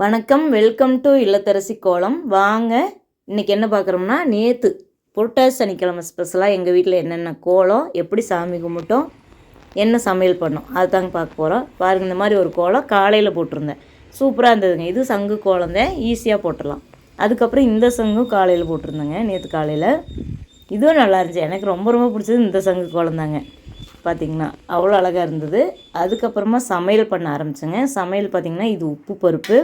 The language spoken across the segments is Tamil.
வணக்கம் வெல்கம் டு இல்லத்தரசி கோலம். வாங்க இன்றைக்கி என்ன பார்க்குறோம்னா நேற்று புரட்டாசி சனிக்கிழமை ஸ்பெஷலாக எங்கள் வீட்டில் என்னென்ன கோலம் எப்படி சாமி கும்பிட்டோம் என்ன சமையல் பண்ணோம் அதுதாங்க பார்க்க போகிறோம் பாருங்கள் இந்த மாதிரி ஒரு கோலம் காலையில் போட்டிருந்தேன். சூப்பராக இருந்ததுங்க. இது சங்கு கோலம் தான். ஈஸியாக போட்டுடலாம். அதுக்கப்புறம் இந்த சங்கும் காலையில் போட்டிருந்தேங்க நேற்று காலையில். இதுவும் நல்லா இருந்துச்சு. எனக்கு ரொம்ப ரொம்ப பிடிச்சது இந்த சங்கு கோலம் தாங்க. பார்த்திங்கன்னா அவ்வளோ அழகாக இருந்தது. அதுக்கப்புறமா சமையல் பண்ண ஆரம்பித்தேங்க சமையல் பார்த்திங்கன்னா இது உப்பு பருப்பு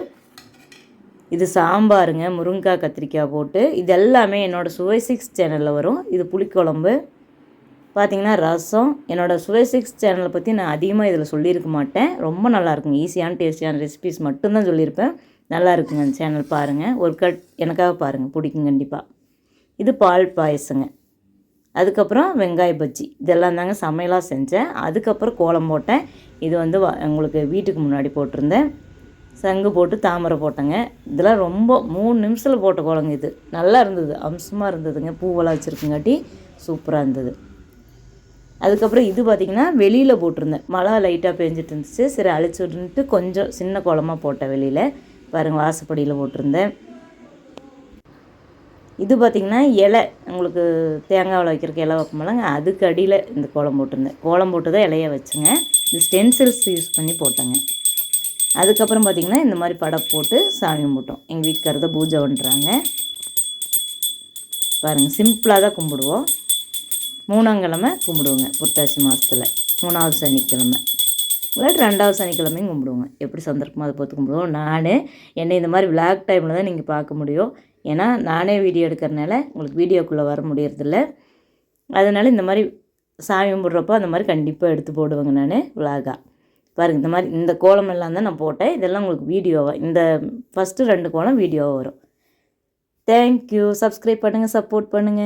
இது சாம்பாருங்க முருங்கைக்காய் கத்திரிக்காய் போட்டு. இது எல்லாமே என்னோடய சுவை சிக்ஸ் சேனலில் வரும். இது புளிக்குழம்பு. பார்த்திங்கன்னா ரசம். என்னோடய சுவை சிக்ஸ் சேனலை பற்றி நான் அதிகமாக இதில் சொல்லியிருக்க மாட்டேன். ரொம்ப நல்லாயிருக்குங்க ஈஸியான டேஸ்டியான ரெசிபிஸ் மட்டும்தான் சொல்லியிருப்பேன். நல்லா இருக்குங்க அந்த சேனல் பாருங்கள் ஒரு கட் எனக்காக பாருங்கள் பிடிக்கும் கண்டிப்பாக இது பால் பாயசங்க. அதுக்கப்புறம் வெங்காய பஜ்ஜி. இதெல்லாம் தாங்க சமையலாக செஞ்சேன். அதுக்கப்புறம் கோலம் போட்டேன். இது வந்து உங்களுக்கு வீட்டுக்கு முன்னாடி போட்டிருந்தேன். சங்கு போட்டு தாமரை போட்டேங்க. இதெல்லாம் ரொம்ப மூணு நிமிஷத்தில் போட்ட குழங்கு இது. நல்லா இருந்தது. அம்சமாக இருந்ததுங்க. பூவெல்லாம் வச்சுருக்குங்காட்டி சூப்பராக இருந்தது. அதுக்கப்புறம் இது பார்த்திங்கன்னா வெளியில் போட்டிருந்தேன். மழை லைட்டாக பெஞ்சிட்டு இருந்துச்சு. சரி அழிச்சு விட்டுன்ட்டு கொஞ்சம் சின்ன குளமாக போட்டேன் வெளியில். பாருங்கள் வாசப்படியில் போட்டிருந்தேன். இது பார்த்திங்கன்னா இலை. உங்களுக்கு தேங்காவில் வைக்கிறக்கு இலை வைப்போம்லங்க அதுக்கு அடியில் இந்த கோலம் போட்டிருந்தேன். கோலம் போட்டு தான் இலையை வச்சுங்க. இந்த ஸ்டென்சில்ஸ் யூஸ் பண்ணி போட்டேங்க. அதுக்கப்புறம் பார்த்திங்கன்னா இந்த மாதிரி படம் போட்டு சாமி கும்பிட்டோம். எங்கள் வீட்டுக்காரத பூஜை பண்ணுறாங்க பாருங்கள் சிம்பிளாக தான் கும்பிடுவோம். மூணாங்கிழமை கும்பிடுவோங்க புத்தாசி மாதத்தில் மூணாவது சனிக்கிழமை. இல்லாட்டி ரெண்டாவது சனிக்கிழமையும் கும்பிடுவோங்க. எப்படி சந்தர்ப்பமாக அதை பார்த்து கும்பிடுவோம். நான் என்னை இந்த மாதிரி விளாக் டைமில் தான் நீங்கள் பார்க்க முடியும். ஏன்னா நானே வீடியோ எடுக்கிறனால உங்களுக்கு வீடியோக்குள்ளே வர முடியறதில்ல. அதனால் இந்த மாதிரி சாமி கும்பிட்றப்போ அந்த மாதிரி கண்டிப்பாக எடுத்து போடுவேங்க நான் விளாகாக பாருங்கள் இந்த மாதிரி இந்த கோலம் எல்லாம் தான் நான் போட்டேன். இதெல்லாம் உங்களுக்கு வீடியோவாக இந்த ஃபஸ்ட்டு ரெண்டு கோலம் வீடியோவாக வரும். தேங்க்யூ சப்ஸ்கிரைப் பண்ணுங்கள் சப்போர்ட் பண்ணுங்கள்